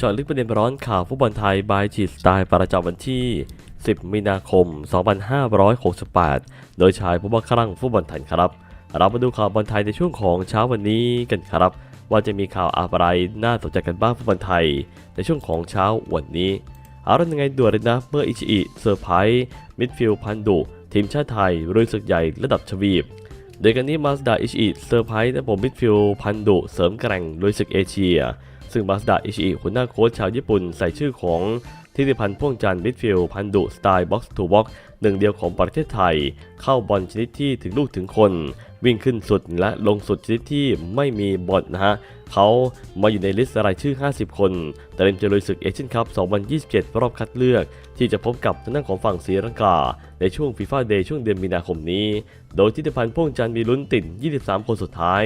จาะลึกประเด็นร้อนข่าวฟุตบอลไทยบายจีสไตล์ประจำวันที่ 10 มีนาคม 2568 โดยชายผู้บังคับรังฟุตบอลไทยครับ เรามาดูข่าวบอลไทยในช่วงของเช้าวันนี้กันครับ ว่าจะมีข่าวอะไรน่าสนใจกันบ้างฟุตบอลไทย ในช่วงของเช้าวันนี้เอาละยังไงด่วนเลยนะเมื่ออิชิอิเซอร์ไพรส์มิดฟิลด์พันดุทีมชาติไทยรุ่นศึกใหญ่ระดับทวีปโดยกันนี้มาสดาอิชิอิเซอร์ไพรส์นะผมมิดฟิลด์พันดุเสริมแกร่งลุยศึกเอเชีย ซึ่งมาสดาอิชิอิหัวหน้าโค้ชชาวญี่ปุ่นใส่ชื่อของทิติพันธ์พ่วงจันทร์มิดฟิลด์พันดุสไตล์บ็อกซ์ทูบ็อกซ์หนึ่งเดียวของประเทศไทย เข้าบอลชนิดที่ถึงลูกถึงคน วิ่งขึ้นสุดและลงสุดชนิดที่ไม่มีบอลนะฮะเขามาอยู่ในลิสต์รายชื่อ 50 คน แต่เล่นจะลุยศึกเอเชียนคัพ 2027 รอบคัดเลือก ที่จะพบกับทางด้านของฝั่งศรีลังกา ในช่วงฟีฟ่าเดย์ช่วงเดือนมีนาคมนี้ โดยทิติพันธ์พ่วงจันทร์มีลุ้นติด 23 คนสุดท้าย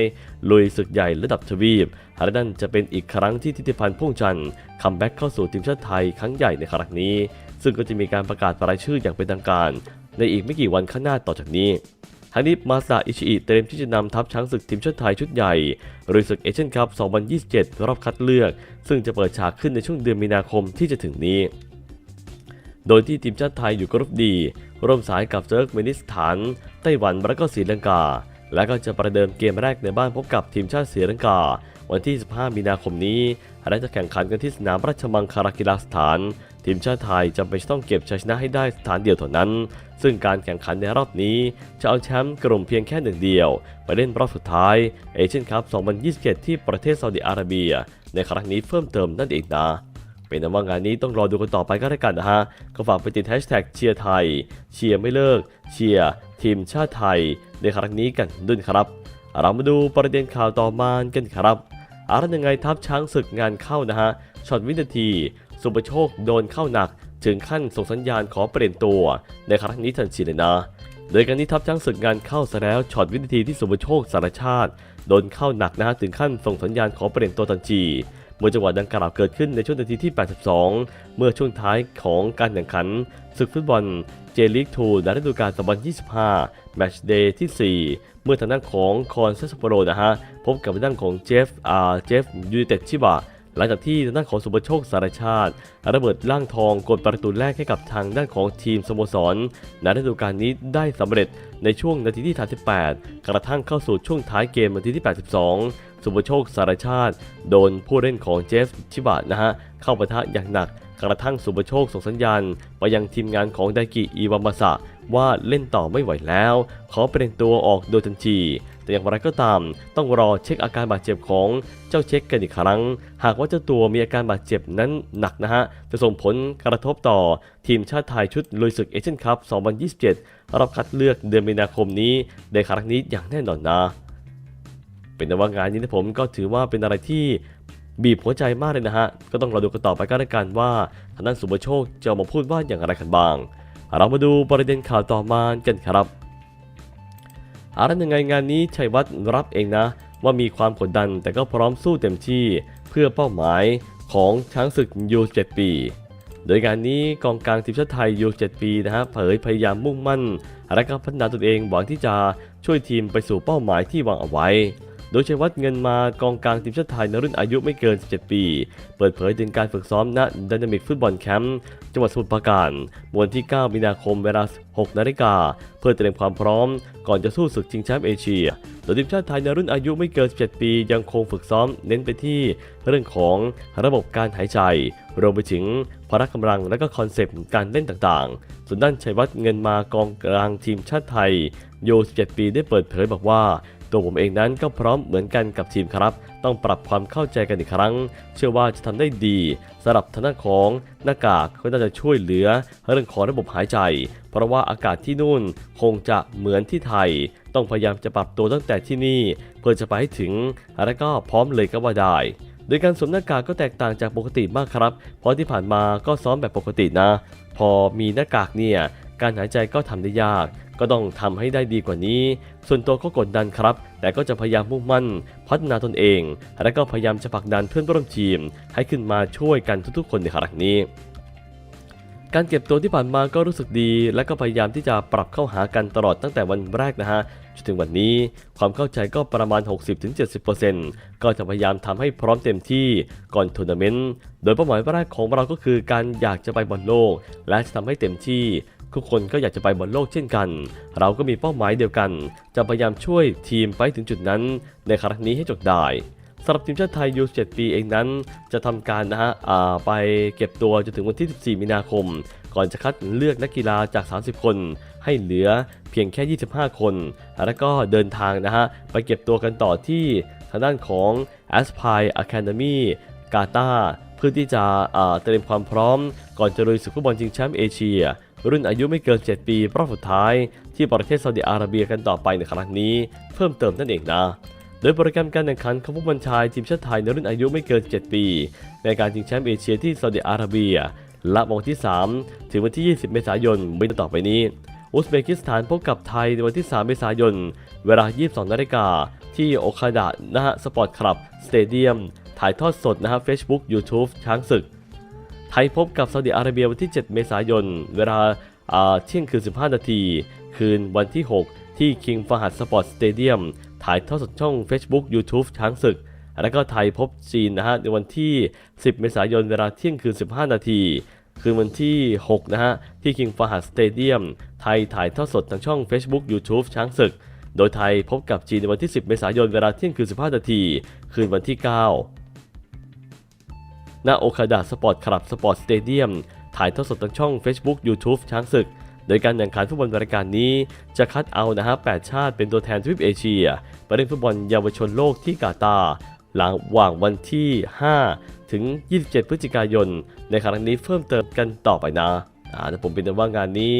ลุยศึกใหญ่ระดับทวีปและนั่นจะเป็นอีกครั้งที่ทิติพันธ์พ่วงจันทร์คัมแบ็กเข้าสู่ทีมชาติไทยครั้งใหญ่ในครั้งนี้ ซึ่งก็จะมีการประกาศรายชื่ออย่างเป็นทางการ ในอีกไม่กี่วันข้างหน้าต่อจากนี้ ทางนี้มาซาอิชิอิเตรียมที่จะนำทัพช้างศึกทีมชาติไทยชุดใหญ่ลุยศึกเอเชียนคัพ 2027 รอบคัดเลือก ซึ่งจะเปิดฉากขึ้นในช่วงเดือนมีนาคมที่จะถึงนี้ โดยที่ทีมชาติไทยอยู่กรุ๊ปดี ร่วมสายกับเซิร์กเมนิสถาน ไต้หวันและก็ศรีลังกา และก็จะประเดิมเกมแรกในบ้านพบกับทีมชาติศรีลังกา วันที่ 15 มีนาคมนี้และจะแข่งขันกันที่สนามราชมังคลากีฬาสถาน ทีมชาติไทยจำเป็นต้องเก็บชัยชนะให้ได้สถานเดียวเท่านั้น ซึ่งการแข่งขันในรอบนี้จะเอาแชมป์กลุ่มเพียงแค่หนึ่งเดียว ไปเล่นรอบสุดท้ายเอเชียนคัพ 2027 ที่ประเทศซาอุดิอาระเบีย ในครั้งนี้เพิ่มเติมนั่นเองนะเป็นนว่างานนี้ต้องรอดูกันต่อไปก็แล้วกันนะฮะ ก็ฝากไปติดแฮชแท็กเชียร์ไทย เชียร์ไม่เลิก เชียร์ทีมชาติไทย ในครั้งนี้กันด้วยครับ เรามาดูประเด็นข่าวต่อมากันครับอารันยังไงทัพช้างศึกงานเข้านะฮะ ช็อตวินาที สุปโชคโดนเข้าหนัก ถึงขั้นส่งสัญญาณขอเปลี่ยนตัวในครั้งนี้ทันทีเลยนะโดยการนี้ทัพช้างศึกงานเข้าซะแล้วช็อตวินาทีที่สุปโชคสารชาติโดนเข้าหนักนะฮะถึงขั้นส่งสัญญาณขอเปลี่ยนตัวทันทีเมื่อจังหวะดังกล่าวเกิดขึ้นในช่วงนาทีที่ 82 เมื่อช่วงท้ายของการแข่งขันศึกฟุตบอลเจลิกทูในฤดูกาล2025 แมตช์เดย์ที่ 4 เมื่อทางด้านของคอนเซสโปโรนะฮะ พบกับทางด้านของเจฟอาเจฟยูไนเต็ดชิบะ หลังจากที่ทางด้านของสุปโชคสารชาติ ระเบิดร่างทองกดประตูแรกให้กับทางด้านของทีมสโมสรในฤดูกาลนี้ได้สำเร็จในช่วงนาทีที่ 38 กระทั่งเข้าสู่ช่วงท้ายเกมนาทีที่ 82 สุปโชคสารชาติ โดนผู้เล่นของเจฟชิบะนะฮะเข้าปะทะอย่างหนักกระทั่งสุปโชคส่งสัญญาณไปยังทีมงานของไดกิอิวามาสะว่าเล่นต่อไม่ไหวแล้ว ขอเปลี่ยนตัวออกโดยทันที แต่อย่างไรก็ตาม ต้องรอเช็คอาการบาดเจ็บของเจ้าเช็คกันอีกครั้ง หากว่าเจ้าตัวมีอาการบาดเจ็บนั้นหนักนะฮะ จะส่งผลกระทบต่อทีมชาติไทยชุดลุยศึกเอเชียนคัพ 2027 รอบคัดเลือกเดือนมีนาคมนี้ ในครั้งนี้อย่างแน่นอนนะ เป็นว่างานนี้นะผมก็ถือว่าเป็นอะไรที่บีบหัวใจมากเลยนะฮะ ก็ต้องรอดูกันต่อไปก็แล้วกันว่าทางด้านสุภโชคจะมาพูดว่าอย่างไรกันบ้าง เรามาดูประเด็นข่าวต่อมากันครับ อะไรยังไงงานนี้ชัยวัฒน์รับเองนะ ว่ามีความกดดันแต่ก็พร้อมสู้เต็มที่เพื่อเป้าหมายของช้างศึกยู7ปี โดยงานนี้กองกลางทีมชาติไทยยู7ปีนะฮะเผยพยายามมุ่งมั่น และก็พัฒนาตนเองหวังที่จะช่วยทีมไปสู่เป้าหมายที่วางเอาไว้ โดยชัยวัฒน์เงินมากองกลางทีมชาติไทยในรุ่นอายุไม่เกิน 17 ปี เปิดเผยถึงการฝึกซ้อมณดินามิกฟุตบอลแคมป์จังหวัดสมุทรปราการวันที่ 9 มีนาคมเวลา 6 นาฬิกา เพื่อเตรียมความพร้อม ก่อนจะสู้ศึกชิงแชมป์เอเชีย โดยทีมชาติไทยในรุ่นอายุไม่เกิน 17 ปียังคงฝึกซ้อมเน้นไปที่เรื่องของระบบการหายใจ รวมไปถึงพละกำลังและก็คอนเซปต์การเล่นต่างๆ ส่วนด้านชัยวัฒน์เงินมากองกลางทีมชาติไทยโย17 ปีได้เปิดเผยบอกว่า ตัวผมเองนั้นก็พร้อมเหมือนกันกับทีมครับ ต้องปรับความเข้าใจกันอีกครั้ง เชื่อว่าจะทำได้ดีสำหรับทางด้านของหน้ากากก็น่าจะช่วยเหลือเรื่องของระบบหายใจ เพราะว่าอากาศที่นู่นคงจะเหมือนที่ไทย ต้องพยายามจะปรับตัวตั้งแต่ที่นี่ เพื่อจะไปให้ถึงแล้วก็พร้อมเลยก็ว่าได้โดยการสวมหน้ากากก็แตกต่างจากปกติมากครับ เพราะที่ผ่านมาก็ซ้อมแบบปกตินะ พอมีหน้ากากเนี่ย การหายใจก็ทำได้ยาก ก็ต้องทำให้ได้ดีกว่านี้ ส่วนตัวก็กดดันครับ แต่ก็จะพยายามมุ่งมั่น พัฒนาตนเอง และก็พยายามจะผลักดันเพื่อนร่วมทีม ให้ขึ้นมาช่วยกันทุกๆ คนในครั้งนี้ การเก็บตัวที่ผ่านมาก็รู้สึกดี และก็พยายามที่จะปรับเข้าหากันตลอดตั้งแต่วันแรกนะฮะจนถึงวันนี้ความเข้าใจก็ประมาณ 60-70%ก็จะพยายามทำให้พร้อมเต็มที่ก่อนทัวร์นาเมนต์โดยเป้าหมายแรกของเราก็คือการอยากจะไปบอลโลก และจะทำให้เต็มที่ทุกคนก็อยากจะไปบอลโลกเช่นกัน เราก็มีเป้าหมายเดียวกัน จะพยายามช่วยทีมไปถึงจุดนั้น ในครั้งนี้ให้จบได้ สำหรับทีมชาติไทยยู7ปีเองนั้น จะทำการนะฮะไปเก็บตัวจนถึงวันที่ 14 มีนาคม ก่อนจะคัดเลือกนักกีฬาจาก 30 คน ให้เหลือเพียงแค่ 25 คน แล้วก็เดินทางนะฮะไปเก็บตัวกันต่อที่ทางด้านของ a s p i r e Academy กาตาร์เพื่อที่จะเตรียมความพร้อม ก่อนจะลุยศึกฟุตบอลชิงแชมป์เอเชียรุ่นอายุไม่เกิน 7 ปีรอบสุดท้าย ที่ประเทศซาอุดิอาระเบียกันต่อไปในครั้งนี้ เพิ่มเติมนั่นเองนะ ดยโปรแกรมการแข่งขันของฟุตบอลชายทีมชาติไทยในรุ่นอายุไม่เกิน 7 ปี ในการชิงแชมป์เอเชียที่ซาอุดิอาระเบียและวันที่ 3 ถึงวันที่ 20 เมษายนมีต่อไปนี้ อุซเบกิสถานพบกับไทยในวันที่ 3 เมษายน เวลา 22 นาฬิกา ที่โอคาดะนะฮะสปอร์ตคลับ สเตเดียม ถ่ายทอดสดนะฮะ Facebook YouTube ช้างศึก ไทยพบกับซาอุดิอาระเบียวันที่ 7 เมษายน เวลาเที่ยงคืน 15 นาที คืนวันที่ 6 ที่ King Fahad Sport Stadium ถ่ายทอดสดช่อง Facebook YouTube ช้างศึก แล้วก็ไทยพบจีนนะฮะในวันที่ 10 เมษายนเวลาเที่ยงคืน 15 นาทีคืนวันที่ 6 นะฮะ ที่ King Fahad Stadium ไทยถ่ายทอดสดทางช่อง Facebook YouTube ช้างศึก โดยไทยพบกับจีนในวันที่ 10 เมษายนเวลาเที่ยงคืน 15 นาที คืนวันที่ 9ณโอคาดะสปอร์ตคลับสปอร์ตสเตเดียมถ่ายทอดสดทางช่อง Facebook YouTube ช้างศึก โดยการแข่งขันฟุตบอลรายการนี้จะคัดเอานะฮะ 8 ชาติเป็นตัวแทนทวีปเอเชียไปเล่นฟุตบอลเยาวชนโลกที่กาตาร์หลังว่างวันที่ 5 ถึง 27 พฤศจิกายน ในครั้งนี้เพิ่มเติมกันต่อไปนะอ่าแต่ผมเป็นว่างานนี้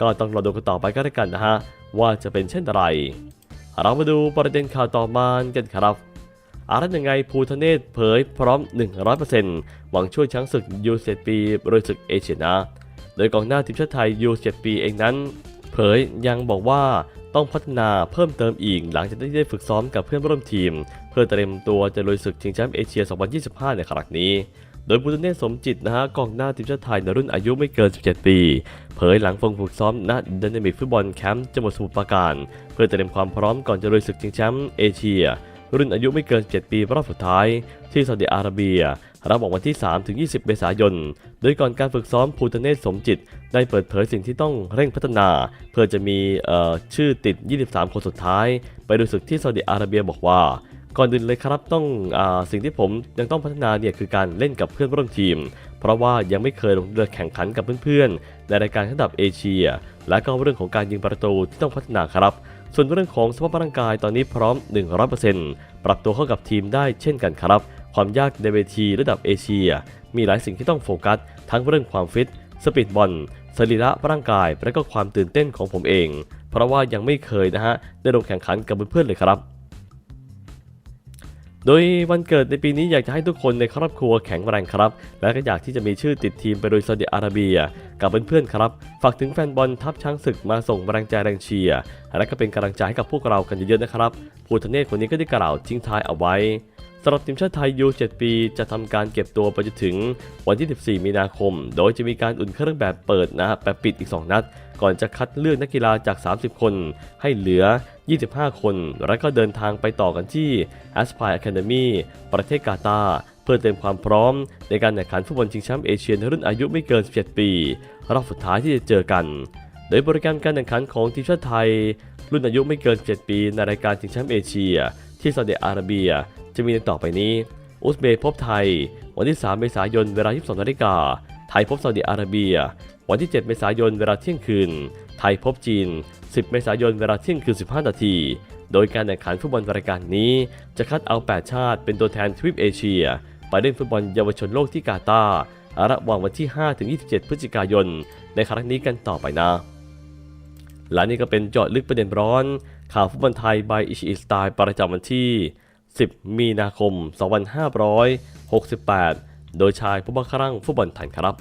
ก็ต้องรอดูกันต่อไปก็แล้วกันนะฮะ ว่าจะเป็นเช่นไร เรามาดูประเด็นข่าวต่อมากันครับอารัตยังไงภูทะเนศเผยพร้อม 100%หวังช่วยช้างศึกยูเซปีโดยศึกเอเชียนะ โดยกองหน้าทีมชาติไทยยูเซปีเองนั้น เผยยังบอกว่าต้องพัฒนาเพิ่มเติมอีกหลังจากที่ได้ฝึกซ้อมกับเพื่อนร่วมทีม เพื่อเตรียมตัวจะลุยศึกชิงแชมป์เอเชีย 2025 ในครั้งนี้ โดยภูทะเนศสมจิตนะฮะกองหน้าทีมชาติไทยในรุ่นอายุไม่เกิน 17 ปี เผยหลังฝึกซ้อมณดินามิกฟุตบอลแคมป์จังหวัดสมุทรปราการ เพื่อเตรียมความพร้อมก่อนจะลุยศึกชิงแชมป์เอเชีย รุ่นอายุไม่เกิน 7 ปีรอบสุดท้าย ที่ซาอุดิอาระเบีย รับบอกวันที่ 3 ถึง 20 เมษายน โดยก่อนการฝึกซ้อมภูทะเนศสมจิต ได้เปิดเผยสิ่งที่ต้องเร่งพัฒนา เพื่อจะมีชื่อติด 23 คนสุดท้าย ไปดูศึกที่ซาอุดิอาระเบียบอกว่าก่อนอื่นเลยครับต้องอสิ่งที่ผมยังต้องพัฒนาเนี่ยคือการเล่นกับเพื่อนร่วมทีม เพราะว่ายังไม่เคยลงเรือแข่งขันกับเพื่อนๆในรายการระดับเอเชีย และก็เรื่องของการยิงประตูที่ต้องพัฒนาครับ ส่วนเรื่องของสภาพร่างกายตอนนี้พร้อม 100%ปรับตัวเข้ากับทีมได้เช่นกันครับ ความยากในเวทีระดับเอเชีย มีหลายสิ่งที่ต้องโฟกัส ทั้งเรื่องความฟิต สปีดบอลสรีระร่างกาย และก็ความตื่นเต้นของผมเอง เพราะว่ายังไม่เคยนะฮะได้ลงแข่งขันกับเพื่อนๆเลยครับ โดยวันเกิดในปีนี้อยากจะให้ทุกคนในครอบครัวแข็งแรงครับ และก็อยากที่จะมีชื่อติดทีมไปโดยซาอุดิอาระเบีย กับเพื่อนๆครับ ฝากถึงแฟนบอลทัพช้างศึกมาส่งแรงใจแรงเชียร์และก็เป็นกำลังใจให้กับพวกเรากันเยอะๆนะครับภูทะเนศคนนี้ก็ได้กล่าวทิ้งท้ายเอาไว้ สำหรับทีมชาติไทยยู7ปี จะทำการเก็บตัวไปจนถึงวันที่ 14 มีนาคม โดยจะมีการอุ่นเครื่องแบบเปิดนะฮะแบบปิดอีก 2 นัด ก่อนจะคัดเลือกนักกีฬาจาก 30 คน ให้เหลือ 25 คน แล้วก็เดินทางไปต่อกันที่ a s p i r e Academy ประเทศกาตาร์เพื่อเตรียมความพร้อม ในการแข่งขันฟุตบอลชิงแชมป์เอเชียในรุ่นอายุไม่เกิน 17 ปี รอบสุดท้ายที่จะเจอกัน โดยโปรแกรมการแข่งขันของทีมชาติไทย รุ่นอายุไม่เกิน 7 ปี ในรายการชิงแชมป์เอเชีย ที่ซาอุดิอาระเบีย จะมีดังต่อไปนี้ อุซเบย์พบไทย วันที่ 3 เมษายนเวลา 22นาฬิกา ไทยพบซาอุดิอาระเบีย วันที่ 7 เมษายนเวลาเที่ยงคืน ไทยพบจีน 10 เมษายนเวลาเที่ยงคืน 15 นาที โดยการแข่งขันฟุตบอลรายการนี้ จะคัดเอา 8 ชาติเป็นตัวแทนทวีปเอเชีย ไปเล่นฟุตบอลเยาวชนโลกที่กาตาร์ระหว่างวันที่ 5-27 พฤศจิกายน ในครั้งนี้กันต่อไปนะและนี่ก็เป็นเจาะลึกประเด็นร้อน ข่าวฟุตบอลไทย by อิชิอิสไตล์ประจำวันที่ 10 มีนาคม 2568 โดยชายผู้บังคับฟุตบอลไทยครับ